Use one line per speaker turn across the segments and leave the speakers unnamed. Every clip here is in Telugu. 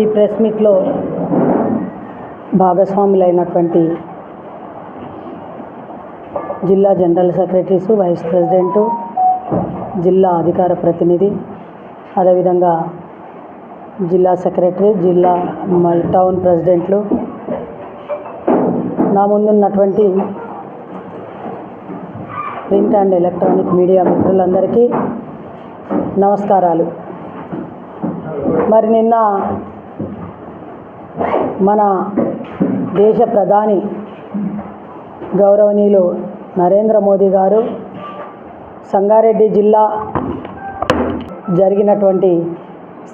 ఈ ప్రెస్ మీట్లో భాగస్వాములైనటువంటి జిల్లా జనరల్ సెక్రటరీసు వైస్ ప్రెసిడెంటు జిల్లా అధికార ప్రతినిధి అదేవిధంగా జిల్లా సెక్రటరీ జిల్లా టౌన్ ప్రెసిడెంట్లు. నా ముందున్నటువంటి ప్రింట్ అండ్ ఎలక్ట్రానిక్ మీడియా మిత్రులందరికీ నమస్కారాలు. మరి నిన్న మన దేశ ప్రధాని గౌరవనీయులు నరేంద్ర మోదీ గారు సంగారెడ్డి జిల్లా జరిగినటువంటి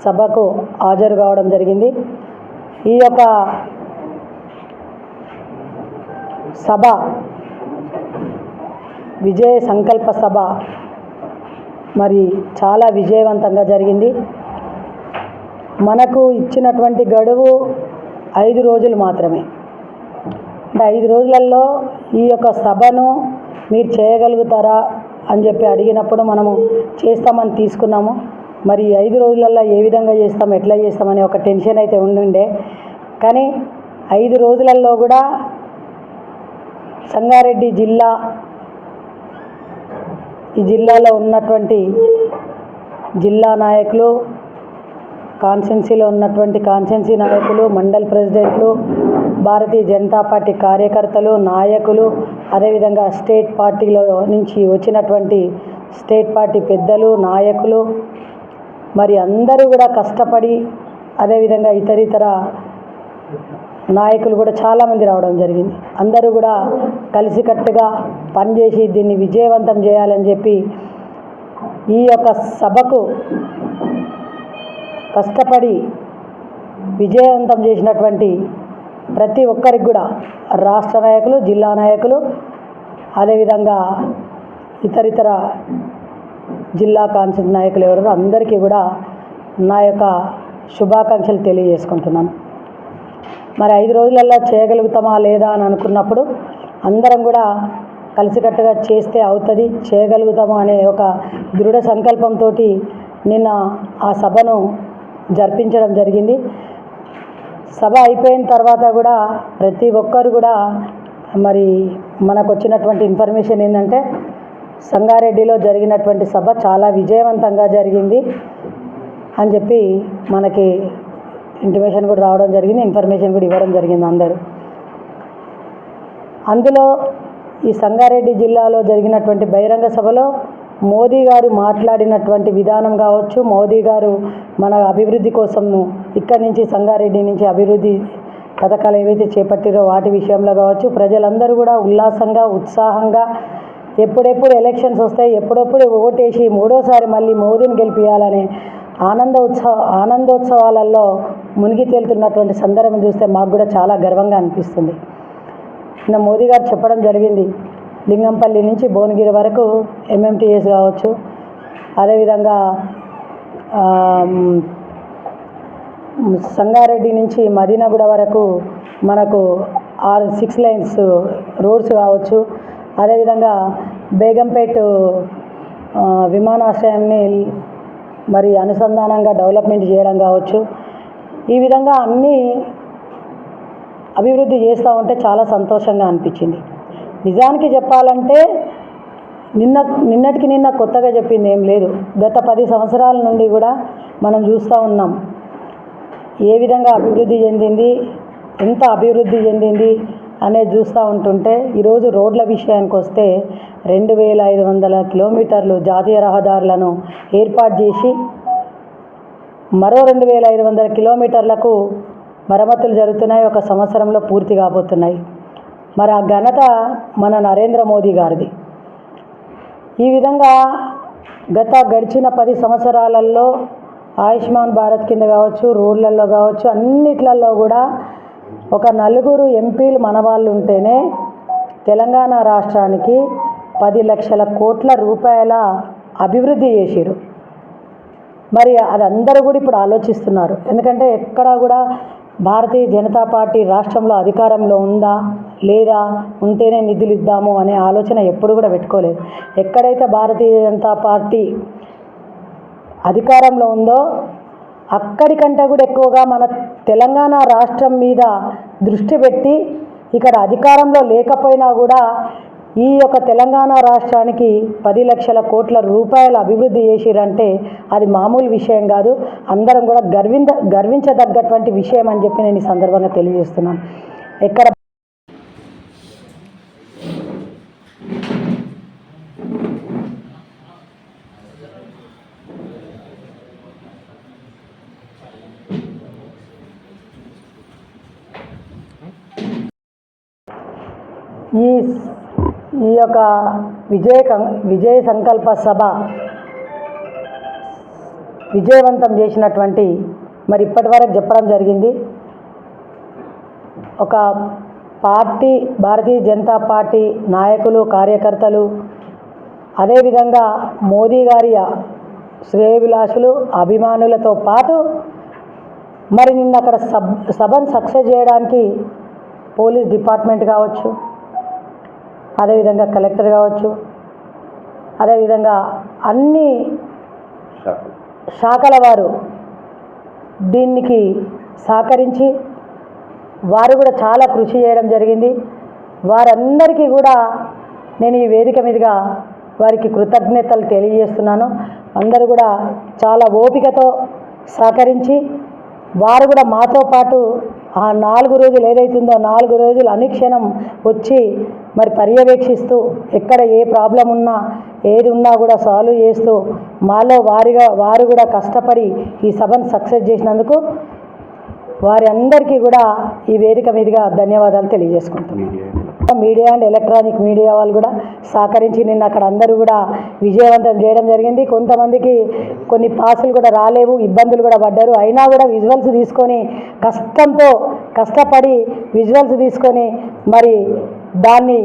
సభకు హాజరు కావడం జరిగింది. ఈ యొక్క సభ విజయ సంకల్ప సభ మరి చాలా విజయవంతంగా జరిగింది. మనకు ఇచ్చినటువంటి గడువు ఐదు రోజులు మాత్రమే. అంటే ఐదు రోజులలో ఈ యొక్క సభను మీరు చేయగలుగుతారా అని చెప్పి అడిగినప్పుడు మనము చేస్తామని తీసుకున్నాము. మరి ఐదు రోజులలో ఏ విధంగా చేస్తాం ఎట్లా చేస్తామని ఒక టెన్షన్ అయితే ఉండుండే. కానీ ఐదు రోజులలో కూడా సంగారెడ్డి జిల్లా ఈ జిల్లాలో ఉన్నటువంటి జిల్లా నాయకులు కాన్స్టెన్సీలో ఉన్నటువంటి కాన్స్టెన్సీ నాయకులు మండల్ ప్రెసిడెంట్లు భారతీయ జనతా పార్టీ కార్యకర్తలు నాయకులు అదేవిధంగా స్టేట్ పార్టీలో నుంచి వచ్చినటువంటి స్టేట్ పార్టీ పెద్దలు నాయకులు మరి అందరూ కూడా కష్టపడి అదేవిధంగా ఇతరితర నాయకులు కూడా చాలామంది రావడం జరిగింది. అందరూ కూడా కలిసికట్టుగా పనిచేసి దీన్ని విజయవంతం చేయాలని చెప్పి ఈ యొక్క సభకు కష్టపడి విజయవంతం చేసినటువంటి ప్రతి ఒక్కరికి కూడా రాష్ట్ర నాయకులు జిల్లా నాయకులు అదేవిధంగా ఇతరితర జిల్లా కాన్సెంట్ నాయకులు ఎవరు అందరికీ కూడా నా యొక్క శుభాకాంక్షలు తెలియజేసుకుంటున్నాను. మరి ఐదు రోజులల్లో చేయగలుగుతామా లేదా అని అనుకున్నప్పుడు అందరం కూడా కలిసికట్టుగా చేస్తే అవుతుంది చేయగలుగుతాము అనే ఒక దృఢ సంకల్పంతో నిన్న ఆ సభను జరిపించడం జరిగింది. సభ అయిపోయిన తర్వాత కూడా ప్రతి ఒక్కరు కూడా మరి మనకు వచ్చినటువంటి ఇన్ఫర్మేషన్ ఏంటంటే సంగారెడ్డిలో జరిగినటువంటి సభ చాలా విజయవంతంగా జరిగింది అని చెప్పి మనకి ఇంటిమేషన్ కూడా రావడం జరిగింది ఇన్ఫర్మేషన్ కూడా ఇవ్వడం జరిగింది అందరూ. అందులో ఈ సంగారెడ్డి జిల్లాలో జరిగినటువంటి బహిరంగ సభలో మోదీ గారు మాట్లాడినటువంటి విధానం కావచ్చు మోదీ గారు మన అభివృద్ధి కోసం ఇక్కడి నుంచి సంగారెడ్డి నుంచి అభివృద్ధి పథకాలు ఏవైతే చేపట్టిరో వాటి విషయంలో కావచ్చు ప్రజలందరూ కూడా ఉల్లాసంగా ఉత్సాహంగా ఎప్పుడెప్పుడు ఎలక్షన్స్ వస్తాయి ఎప్పుడెప్పుడు ఓటేసి మూడోసారి మళ్ళీ మోదీని గెలిపించాలనే ఆనంద ఉత్సవ ఆనందోత్సవాలలో మునిగి తేలుతున్నటువంటి సందర్భం చూస్తే మాకు కూడా చాలా గర్వంగా అనిపిస్తుంది. నిన్న మోదీ గారు చెప్పడం జరిగింది లింగంపల్లి నుంచి భువనగిరి వరకు ఎంఎంటీఎస్ కావచ్చు. అదేవిధంగా సంగారెడ్డి నుంచి మదీనాగూడ వరకు మనకు ఆరు సిక్స్ లైన్స్ రోడ్స్ కావచ్చు. అదేవిధంగా బేగంపేట్ విమానాశ్రయాన్ని మరి అనుసంధానంగా డెవలప్మెంట్ చేయడం కావచ్చు. ఈ విధంగా అన్నీ అభివృద్ధి చేస్తూ ఉంటే చాలా సంతోషంగా అనిపించింది. నిజానికి చెప్పాలంటే నిన్న నిన్నటికి నిన్న కొత్తగా చెప్పింది ఏం లేదు. గత పది సంవత్సరాల నుండి కూడా మనం చూస్తూ ఉన్నాం. ఏ విధంగా అభివృద్ధి చెందింది ఎంత అభివృద్ధి చెందింది అనేది చూస్తూ ఉంటుంటే ఈరోజు రోడ్ల విషయానికి వస్తే రెండు వేల ఐదు వందల కిలోమీటర్లు జాతీయ రహదారులను ఏర్పాటు చేసి మరో రెండు వేల ఐదు వందల కిలోమీటర్లకు మరమ్మతులు జరుగుతున్నాయి. ఒక సంవత్సరంలో పూర్తి కాబోతున్నాయి. మరి ఆ ఘనత మన నరేంద్ర మోదీ గారిది. ఈ విధంగా గత గడిచిన పది సంవత్సరాలలో ఆయుష్మాన్ భారత్ కింద కావచ్చు రోడ్లలో కావచ్చు అన్నిట్లలో కూడా ఒక నలుగురు ఎంపీలు మన వాళ్ళు ఉంటేనే తెలంగాణ రాష్ట్రానికి పది లక్షల కోట్ల రూపాయల అభివృద్ధి చేసిరు మరి అది అందరూ కూడా ఇప్పుడు ఆలోచిస్తున్నారు. ఎందుకంటే ఎక్కడా కూడా భారతీయ జనతా పార్టీ రాష్ట్రంలో అధికారంలో ఉందా లేదా ఉంటేనే నిధులు ఇద్దాము అనే ఆలోచన ఎప్పుడు కూడా పెట్టుకోలేదు. ఎక్కడైతే భారతీయ జనతా పార్టీ అధికారంలో ఉందో అక్కడికంటే కూడా ఎక్కువగా మన తెలంగాణ రాష్ట్రం మీద దృష్టి పెట్టి ఇక్కడ అధికారంలో లేకపోయినా కూడా ఈ యొక్క తెలంగాణ రాష్ట్రానికి పది లక్షల కోట్ల రూపాయల అభివృద్ధి చేసిరంటే అది మామూలు విషయం కాదు. అందరం కూడా గర్వింద గర్వించదగ్గటువంటి విషయం అని చెప్పి నేను ఈ సందర్భంగా తెలియజేస్తున్నాను. ఎక్కడ ఈ ఈ యొక్క విజయ విజయ సంకల్ప సభ విజయవంతం చేసినటువంటి మరి ఇప్పటివరకు చెప్పడం జరిగింది. ఒక పార్టీ భారతీయ జనతా పార్టీ నాయకులు కార్యకర్తలు అదేవిధంగా మోదీ గారి శ్రేయభిలాషులు అభిమానులతో పాటు మరి నిన్న అక్కడ సబ్ సభను సక్సెస్ చేయడానికి పోలీస్ డిపార్ట్మెంట్ కావచ్చు అదేవిధంగా కలెక్టర్ కావచ్చు అదేవిధంగా అన్ని శాఖల. వారు దీనికి సహకరించి వారు కూడా చాలా కృషి చేయడం జరిగింది. వారందరికీ కూడా నేను ఈ వేదిక మీదుగా వారికి కృతజ్ఞతలు తెలియజేస్తున్నాను. అందరూ కూడా చాలా ఓపికతో సహకరించి వారు కూడా మాతో పాటు ఆ నాలుగు రోజులు ఏదైతుందో నాలుగు రోజులు అనుక్షణం వచ్చి మరి పర్యవేక్షిస్తూ ఎక్కడ ఏ ప్రాబ్లం ఉన్నా ఏది ఉన్నా కూడా సాల్వ్ చేస్తూ మాలో వారిగా వారు కూడా కష్టపడి ఈ సభను సక్సెస్ చేసినందుకు వారి అందరికీ కూడా ఈ వేదిక మీదుగా ధన్యవాదాలు తెలియజేసుకుంటున్నాను. మీడియా అండ్ ఎలక్ట్రానిక్ మీడియా వాళ్ళు కూడా సహకరించి నిన్న అక్కడ అందరూ కూడా విజయవంతం చేయడం జరిగింది. కొంతమందికి కొన్ని పాసులు కూడా రాలేవు ఇబ్బందులు కూడా పడ్డారు. అయినా కూడా విజువల్స్ తీసుకొని కష్టంతో కష్టపడి విజువల్స్ తీసుకొని మరి దాన్ని